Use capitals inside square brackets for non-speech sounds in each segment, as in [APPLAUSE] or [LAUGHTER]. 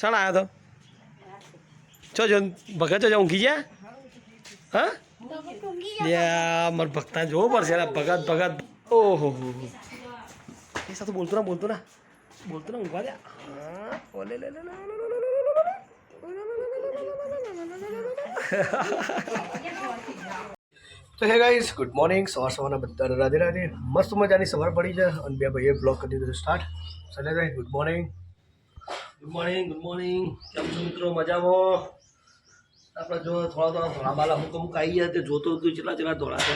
શાણ આવ્યો તો છો જો ભગત જો ઊંઘી ગયા હા યા મારે ભક્તા જોવું પડશે ભગત ભગત ઓહો એ સાથે બોલતો બોલતો ના બોલતો ના ઊંઘવા હે ગાઈઝ ગુડ મોર્નિંગ સવાર સવારના બધા રાધે રાધે મસ્ત મજાની સવાર પડી છે અને બે ભાઈએ બ્લોક કરી દીધું સ્ટાર્ટ સને good morning good morning good morning કેમ છો મિત્રો? મજામાં? આપણે જો થોડા થોડા ધોળા બાલા અમુક અમુક આવી ગયા તે જોતો હતું કેટલા કેટલા ધોળા છે.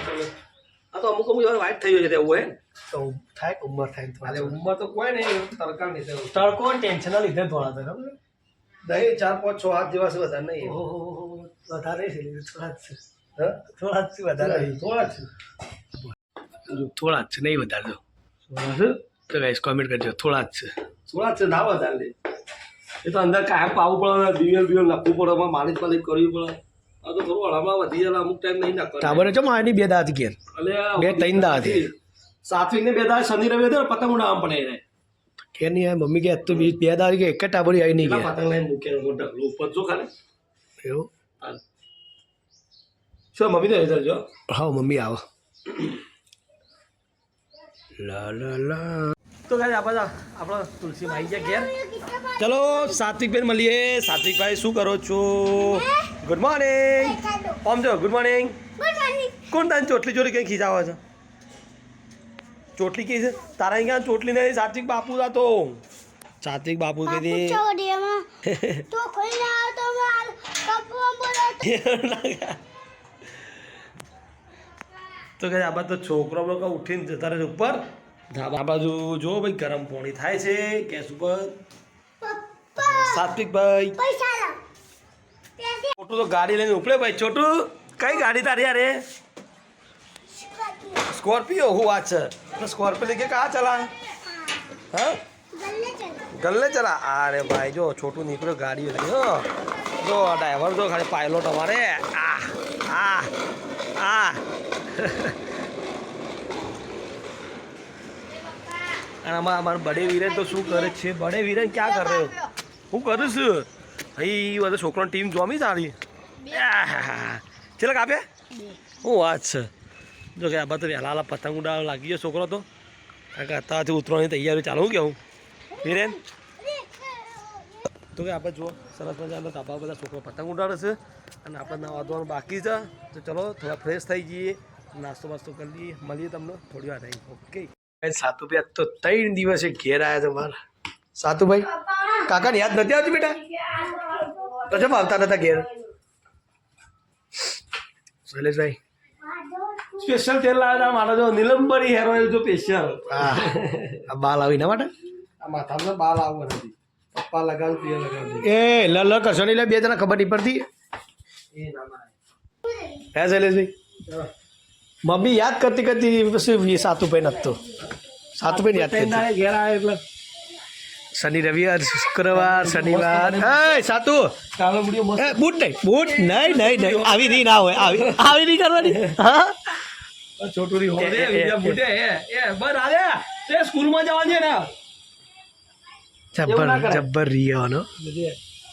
આ તો અમુક અમુક વાઇટ થઈ ગયો છે એવું હે? તો થાય ઉંમર થાય અરે ઉંમર તો કોઈ નહીં તડકા નહીં થયું તડકો ટેન્શનના લીધે ધોળા થાય ખબર દહીં ચાર પાંચ છ હાથ જેવા છે વધારે નહીં. ઓહો વધારે છે થોડા જ છે. હા? થોડા જ છે વધારે થોડા જ છે. થોડા જ છે નહીં વધારે જો થોડા છે? તો ગાઈસ કોમેન્ટ કરજો થોડા જ છે. થોડા જ છે ના વધારે એ તો અંદર કાયમ પાવું પડે દિવેલ બિવેલ નાખવું પડે એમાં માલિશ માલિક કરવી પડે. આ તો થોડું હળામાં વધી જાય અમુક ટાઈમ નહીં નાખવાનું ટાબર છે મારી બે દાંત ઘેર? બે ત્રણ દાંત. સાત્વિક ને બે દાંત શનિ રવિ હતો ને પતંગ ઉડાવવા પડે એને. કે નહીં આ મમ્મી કે તું તો બી દાંત કે એક જ ટાબરી આવી નહીં ગયા પતંગ લઈને મૂકે ઢગલું ઉપર જો ખાલી. એવું. શું મમ્મી તો હેઠળ જો? હા મમ્મી આવો. લા લા લા. તો ગાય આપણે આપણા તુલસી ભાઈ ગયા ઘેર ચલો સાત્વિકભાઈ મળીએ. સાત્વિકભાઈ શું કરો છો? ગુડ મોર્નિંગ ઓમ જો ગુડ મોર્નિંગ કોણ તારી ચોટલી ચોરી કંઈ ખીજાવો છે? ચોટલી કઈ છે? તારા અહીંયા ચોટલી નહીં સાત્વિક બાપુ તો સાત્વિક બાપુ કીધી તો કે [LAUGHS] આ બધા તો. છોકરો લોકો ઉઠીને જતા રહે ઉપર. ધાબા બાજુ જો ભાઈ ગરમ પાણી થાય છે. ગેસ ઉપર. સાત્વિકભાઈ. છોટું તો ગાડી લઈને ઉપડે ભાઈ. છોટું કઈ ગાડી તારી યારે સ્કોર્પિયો. હું વાત છે. સ્કોર્પિયો લઈ કે કા ચલા? હા. ગલ્લે ચલા. અરે ભાઈ જો છોટું નીકળ્યો ગાડી લઈ હો. જો ડ્રાઈવર જો ખાલી પાયલોટ અમારે. આ આ આ. અને આમાં અમારા બડે વીરે તો શું કરે છે? બડે વીરે ક્યાં કરે હું કરું છું અહીં બધા છોકરાની ટીમ જોમી સારી ચેલા કાપે હું વાત છે? જો કે આ બધા વહેલા વહેલા પતંગ ઉડા લાગી ગયો છોકરો તો. કે અત્યારથી ઉતરવાની તૈયારી ચાલુ કેવું વીરેન? તો કે આપણે જુઓ સરસ મજાનો ધાબા બધા છોકરો પતંગ ઉડાડે છે. અને આપણે નવા ધોવાનું બાકી છે. તો ચલો થોડા ફ્રેશ થઈ જઈએ. નાસ્તો વાસ્તો કરી લઈએ. મળીએ તમને થોડી વાર રહી ઓકે સાતુભાઈ તો ત્રણ દિવસે ઘેર આવ્યા તમારા સાતુભાઈ કાકાને યાદ નથી આવતી બેટા? તો જમ આવતા નતા ઘેર? શૈલેષભાઈ. સ્પેશિયલ તેલ લાવ્યા હતા મારા જો નિલંબરી હેર ઓઇલ જો સ્પેશિયલ હા. આ બાલ આવી ના માટે? આ માથામાં બાલ આવવા નથી. પપ્પા લગાવ પિયર લગાવ. એ લ લ નહીં લે બે જણા ખબર નહીં પડતી. એ ના ના હે શૈલેષભાઈ. મમ્મી યાદ કરતી કરતી પછી સાતુભાઈ નતો. સાતુબેન યાદ કરી ઘેર આવે એટલે શનિ રવિવાર શુક્રવાર શનિવાર. એ સાતુ. બૂટ નહીં બુટ નહીં નહીં નહીં. આવી રી ના હોય આવી આવી રી કરવાની. હા? છોટું રી હોય બીજા બૂટે એ એ બસ આલે તે સ્કૂલમાં જવાની ને. જબ્બર જબ્બર રી આનો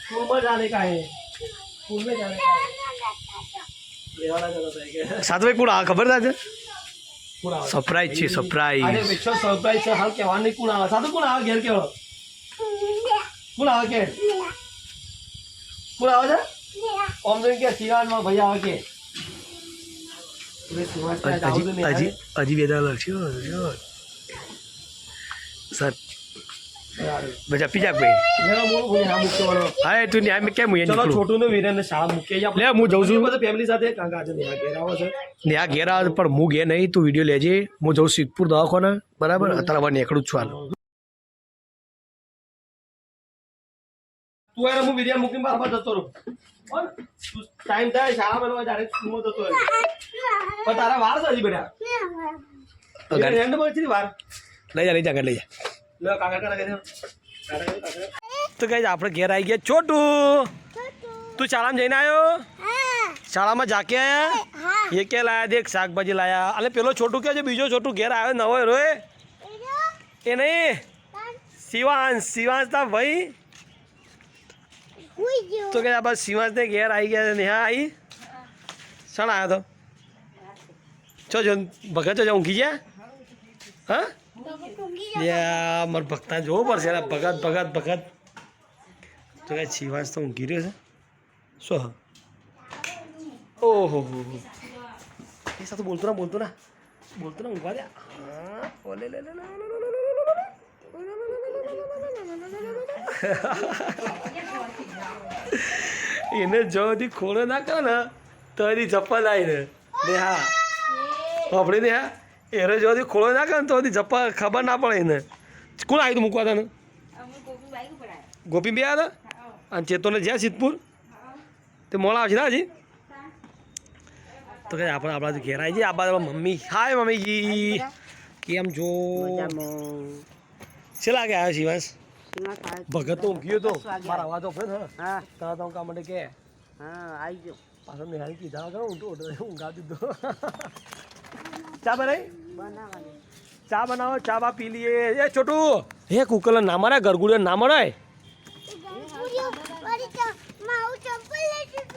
સ્કૂલમાં જાને કાહે સ્કૂલમાં જાને. સાતવે કુડા ખબર થાય છે કોણ છે. સરપ્રાઈઝ અરે સરપ્રાઈઝ વિશ્વ સરપ્રાઈઝ છે. હાલ કેવા નહીં કોણ આવે સાધુ કોણ આવે ઘેર કેવો? કોણ આવે કે કોણ આવે છે? ઓમ તો કે સિવાનમાં ભાઈ આવે કે? હજી હજી બે દાડા લડશો સર પીજા ભાઈ. હા તું કેમ હું ચલો છોટું નું વીરેન ને શાળા મૂકી લે, હું જઉં છું. બધા ફેમિલી સાથે કારણ કે આજે નેહા ઘેર આવો છે. ને ઘેર આવે પણ હું ઘેર નહીં તું વીડિયો લેજે. હું જઉં સિદ્ધપુર દવાખાને બરાબર? અત્યારે હવે નીકળું જ છું હાલ. તું યાર હું વીડિયો મૂકીને બરાબર જતો રહું. ટાઈમ થાય? શાળા મેળવા ડાયરેક્ટ સ્કૂલમાં જતો રહે. પણ તારા વાર છે હજી બેટા એન્ડ પર વાર લઈ જા લઈ જા લઈ જા. તો કઈ આપણે ઘેર આવી ગયા. છોટું તું શાળામાં જઈને આવ્યો શાળામાં જાકે આયા? એ કે લાયા દેખ શાકભાજી લાયા. અને પેલો છોટું કે છે બીજો છોટું ઘેર આવ્યો નવો રોય એ નહીં? શિવાંશ શિવાંશ તા ભાઈ. તો કે આ બસ શિવાંશને ઘેર આવી ગયા નેહા આવી શણ આવ્યો તો? છો જો ભગત છો ઊંઘી ગયા? હા? મારે ભક્તા જોવો પડશે ભગત ભગત ભગત તો કાંઈ શિવાંશ તો હું ગીર્યો છે શું હા ઓહો હો હો એ સાથે બોલતો ના બોલતો ના બોલતો ના ઊંઘવા દે ઓલે લે લે એને જો હજી ખોડો ના કરે ને તો હજી ચપ્પલ આવીને ને હા સાંભળી ને હા એને જોવાથી ખોળો ના કરે તો જપ્પા ખબર ના પડે એને. કોણ આવ્યું તું મૂકવા તને? ગોપી બે આવ્યા હતા? અને ચેતોને જ્યાં સિદ્ધપુર? તે મોડા આવશે હજી? તો કે આપણે આપણા ઘેર આવી જઈએ. આ બાજુ મમ્મી. હાય મમ્મીજી. કેમ જો છે લાગે આવ્યો શિવાસ ભગત તો ઊંઘ્યો તો. મારા અવાજ ઓફરે છે હા તારા તો કામ માટે કે? હા આવી ગયો પાછળ નિહાળી કીધા ઊંધો ઊંધો ઊંઘા દીધો. ચા બનાવવાની ચા બનાવો ચા બા પી લઈએ. એ છોટું! હે કુકલ ના મરાય ગરગુડે ના મરાય?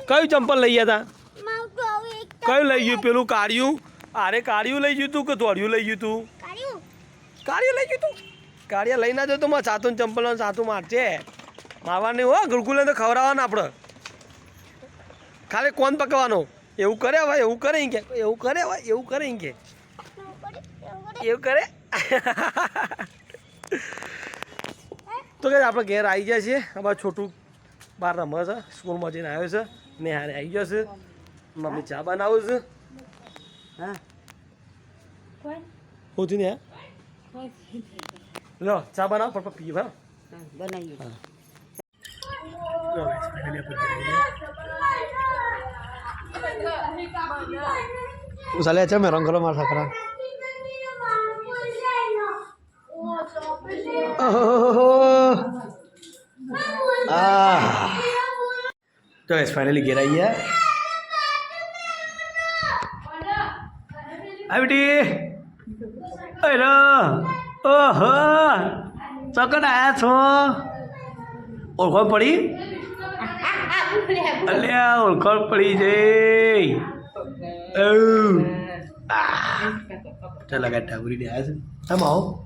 કયું ચંપલ લઈ ગયા હતા કયું લઈ ગયું? પેલું કાળિયું? અરે કાળિયું લઈ ગયું તું કે ધોળિયું લઈ ગયું તું? કાળિયું લઈ ગયું તું? કાળિયા લઈ ના જો તો મારે સાતું ચંપલ સાતું મારશે મારવાની હો ગુલગુલે તો ખવડાવવાના આપણે. ખાલી કોણ પકવાનો એવું કરે હવે એવું કરે કે એવું કરે હવે એવું કરે કે એવું કરે? તો કે આપણે ઘેર આવી ગયા છીએ. અમારું છોટું બહાર રમે છે. સ્કૂલમાં જઈને આવ્યો છે. ને હારે આવી ગયો છે. મમ્મી ચા બનાવું છું. હા? હું થયું ને હે? લો ચા બનાવો પણ પીએ હા. હા, બનાવીએ. ચાલે છે મેં રંગ કરો મારા છોકરા તો એસ ફાઇનલી ઘેર આવી ગયા આ બેટી અરે ઓહો ચોકડ આયા છો ઓળખો પડી અલ્યા ઓળખો પડી જઈ આ લગા ટાબરી ને આવ્યા છે આમ આવો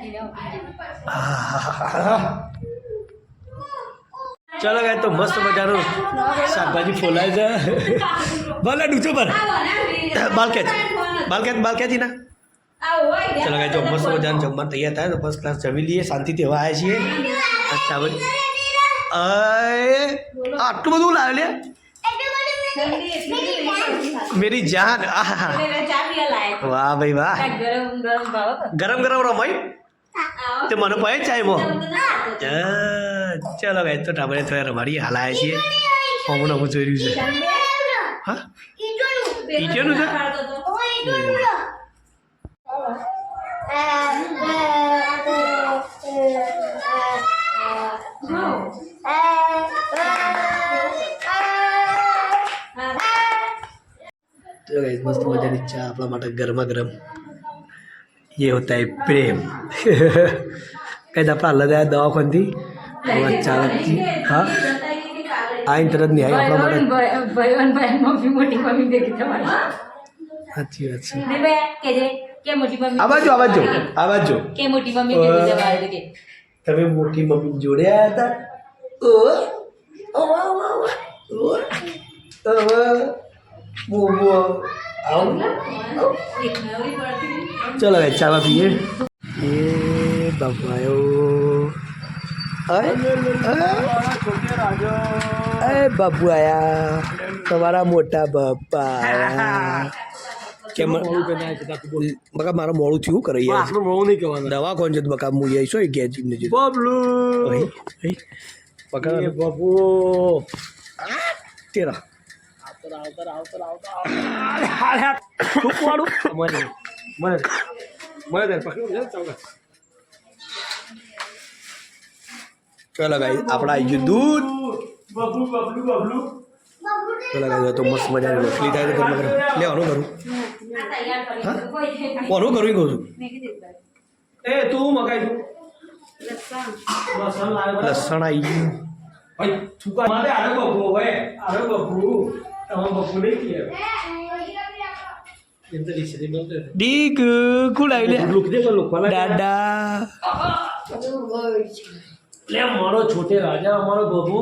[LAUGHS] ચાલો ગાય તો મસ્ત મજાનું શાકભાજી ફોલાય છે. [LAUGHS] ભલે ડૂચો પર બાલકેજ બાલકેજ બાલકેજી ના ચલો ગાય જો મસ્ત મજાનું જમવાનું તૈયાર થાય તો ફર્સ્ટ ક્લાસ જમી લઈએ શાંતિથી હવે આવ્યા છીએ. અચ્છા ભાઈ અય આટલું બધું લાવે લે. મેરી જાન. આહા વાહ ભાઈ વાહ. ગરમ ગરમ રમાય તે મને કહે જ ચાય ચાલો ગાય તો ટાબરે થોડા રમાડીએ હલાય છે. હમણાં હમણાં જોઈ રહ્યું છે. હા? ઈચોનું છે? મસ્ત મજાની ચા આપણા માટે ગરમા ગરમ. ये होता है प्रेम कई दफ़ा अलग आया दवाखान थी और अचानक थी हाँ આઈન તરત નહીં આપણા માટે. સાચી વાત છે. આવાજો આવાજો આવાજો કે મોટી મમ્મી તમે મોટી મમ્મી જોડે આવ્યા હતા? ઓ ઓ ઓ ઓ. મોમો आओ चलो भाई ચા पिए। એ बबायो અરે બાપુ આયા તમારા મોટા બાપા કેમ બકા મારું મોડું થયું કરે યાર આટલું મોડું નહીં કહેવાનું દવા કોણ છે બકા હું જઈશ હોય કે જીમને બબલુ બકા બાપુ તેરા આવતર આવતર આવતર ચલો ભાઈ આપણા આવી કરું. કહું છું. એ તું મગાઈ? લસણ. આવી ગયું. 哎，土瓜，妈的，俺那个不会，俺那个不。ડીક કુલ આવી દાદા લે મારો છોટે રાજા અમારો બબુ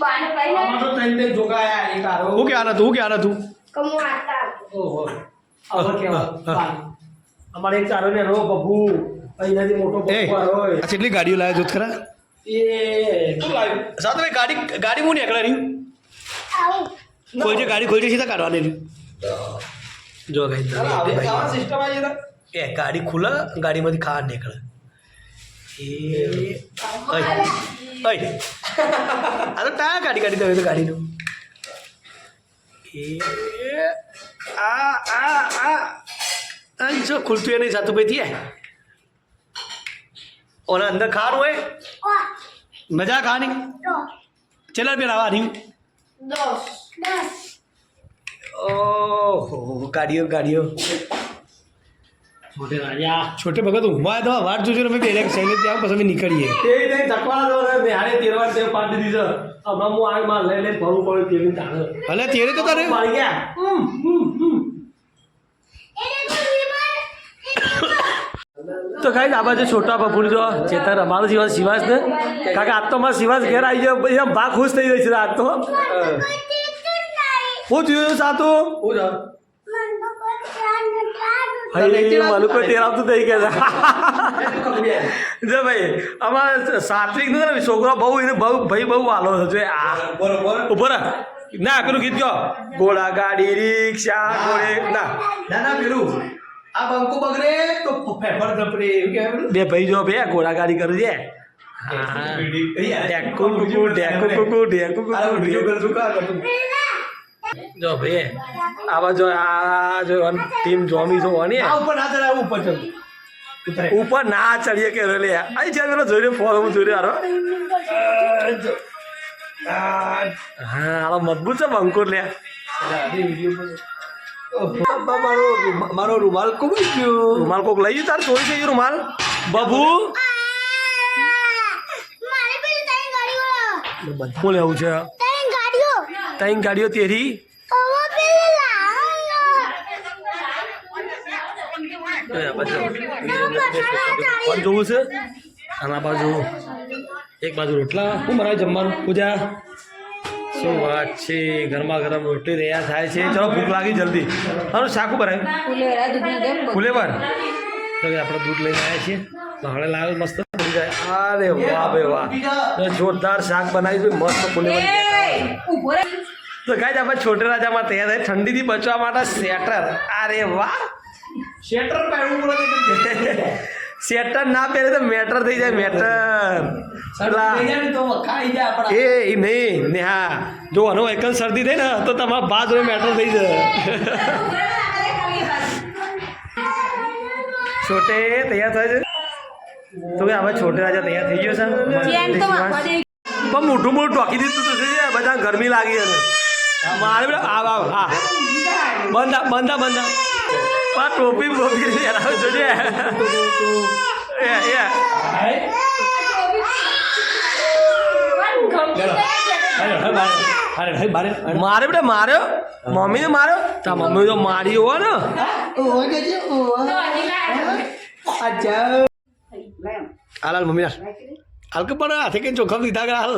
અમારો તો તૈન ત્રણ જોગાયા એક આરો હું કે આના તું કે આના તું કમો આતા ઓહો આવો કેવા અમારે એક ચારો ને રો બબુ અહીંયાથી મોટો બબુ આરો આ કેટલી ગાડીઓ લાવ્યા જોત ખરા એ શું લાવ્યું સાત ગાડી ગાડી હું નીકળે રહ્યું ખોલજે ગાડી ખોલજે સીધા કાઢવાની જો ગાઈ સિસ્ટમ આવી જતા એ ગાડી ખુલે ગાડીમાંથી ખાવા નીકળે આ તો ટા ગાડી કાઢી દે તો ગાડીનું એ આ આ આ જો ખુલતું એ નહીં સાતું ભાઈ થી ઓના અંદર ખાવાનું હોય મજા ખાવાની ચલો પેલા આવા રહ્યું ઓહો ગાડીઓ ગાડીઓ. છોટે રાજા છોટે ભગત ઊંઘવા તો વાટ જોજો અમે બે સૈનિક ત્યાં પછી અમે નીકળીએ. એ રીતે ચકવાળા તો હવે મેહારે તેરવાર તેવ પાડી દીધો હમણાં હું આગમાં લઈ લઈને ફરવું પડ્યું તેવી તાણે ભલે તેરે તો તારે? મારી ગયા? હમ, હમ, તો કાંઈ આ બાજુ છોટા બપોર જો ચેતન અમારો જીવન શિવાસ ને. કારણ કે આજ તો અમારો શિવાસ ઘેર આવી ગયો એમ ભા ખુશ થઈ જાય છે આજ તો. હું જોયું સાતું હું મારું કોઈ તેર થઈ ગયા જો ભાઈ અમારે સાત્વિકનું છોકરો બહુ એને બહુ ભાઈ બહુ વાલો છે ઊભો રહે. ના પેલું ગીત ગયો ઘોડા ગાડી રિક્ષા ઘોડે. ના. ના ના પેલું. આ બંકો બગડે તો ફેફર ધપડે એવું કહેવાય બે ભાઈ જો બે ઘોડાગાડી કરું છે. આ જો ભાઈ આવા જો આ જો ટીમ જોમી જો આ ઉપર ના ચડાવ ઉપર ચડ. ઉપર ના ચડીએ કે રે લે. આઈ છે પેલો હું જોઈને હારો. હા હાલો મજબૂત છે અંકુર લે મારો મારો રૂમાલ કુબી ગયો. રૂમાલ કોક લઈ ગયું? તાર ચોરી થઈ ગયું રૂમાલ? બબુ? શું લેવું છે? ત્રણ ગાડીઓ. તેરી જોવું. છે? આના બાજુ. એક બાજુ રોટલા. શું મારા જમવાનું. પૂજા. શું વાત છે? ગરમા ગરમ રોટલી તૈયાર થાય છે. ચલો ભૂખ લાગી જલ્દી. હારું શાકું ભરાય ફુલેવરા ફુલેવર. તો આપણે દૂધ લઈને આવ્યા છીએ. તો હવે લાવે મસ્ત બની જાય. અરે વાહ બે વાહ. જોરદાર શાક બનાવી દઉં મસ્ત ફુલેવર. તો રહે તો ગાય આપણે છોટે રાજામાં તૈયાર થાય. ઠંડીથી બચવા માટે સ્વેટર અરે વાહ. સ્વેટર પહેરવું પડે [LAUGHS] સ્વેટર ના પહેરે તો મેટર થઈ જાય મેટર. પેલા તો ખાઈ જાય આપણા. એ એ નહીં ને હા જો આનો એકલ શરદી થઈ ને તો તમારા બા જોડે મેટર થઈ જાય. છોટે તૈયાર થાય છે તો કે હવે છોટે રાજા તૈયાર થઈ ગયો છે. પણ મોટું મોટું ટોકી દીધું તો છે બધા ગરમી લાગી અને. મારે આવ આવ હા. બંધા બંધા બંધા પા ટોપી બોપી પહેરાવે જોજે એ એ અરે ભાઈ મારે બેટા માર્યો મમ્મીને માર્યો તા મમ્મી તો મારી હોય ને હાલ મમ્મી હાલ કે પણ હાથે કઈ ચોખ્ખા લીધા કે હાલ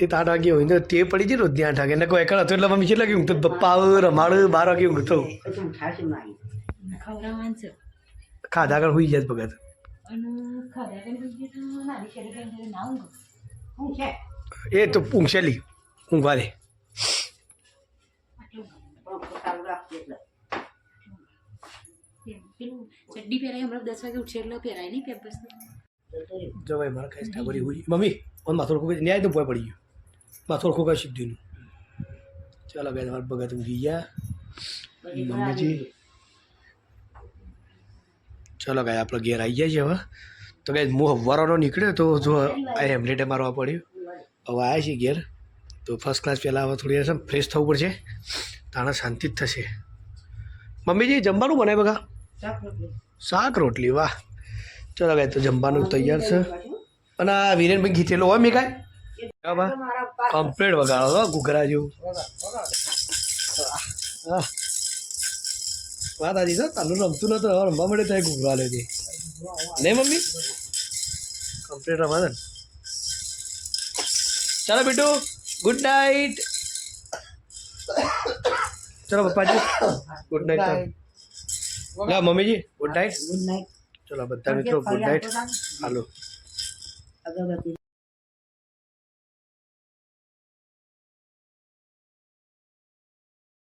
તો આઠ વાગે હોય ને તે પડી જાય રોજ આઠ વાગે ને કોઈ એકડ હતો એટલે મમ્મી કેટલા કે ઊંઘતો પપ્પા રમાડ બાર વાગે ઊંઘતો. ખાધા આગળ હોઈ જાય ભગત. એ તો ઊંઘશેલી. ઊંઘવા દે. ચડ્ડી પહેરાય હમણાં દસ વાગે ઉઠશે એટલે પહેરાય નહીં પેમ્પર્સ જો ભાઈ મારા ખાઈ ઠાકોરી હોય મમ્મી મને માથું ન્યાય તો ભોય પડી ગયું. માથું રખું કાંઈ સીધું ચાલો બે તમારે ભગત ઉઠી ગયા મમ્મીજી ચલો ગાય આપણે ઘેર આવી ગયા છે હવે તો ગાય હું હવારનો નીકળ્યો તો જો આ હેમલેટે મારવા પડ્યું હવે આવ્યા છીએ ઘેર તો ફર્સ્ટ ક્લાસ પહેલાં હવે થોડી વાર ફ્રેશ થવું પડશે તાણે શાંતિ જ થશે મમ્મીજી જમવાનું બનાય બગા શાક રોટલી વાહ ચલો ગાય તો જમવાનું તૈયાર છે અને આ વિરેનભાઈ ઘીતેલો હોય મેં કાંઈ કમ્પ્લેટ વગાડો તો ઘૂઘરા જેવું હા. વાત આજી સર તાનું રમતું નતું હવે રમવા મળે ત્યાં ઘૂઘરા લે નહીં મમ્મી કમ્પ્લેટ રમા ને ચાલો બેટુ ગુડ નાઇટ ચલો પપ્પાજી ગુડ નાઇટ લે મમ્મીજી ગુડ નાઇટ ગુડ નાઇટ ચલો બધા મિત્રો ગુડ નાઇટ હાલો અગરબત્તી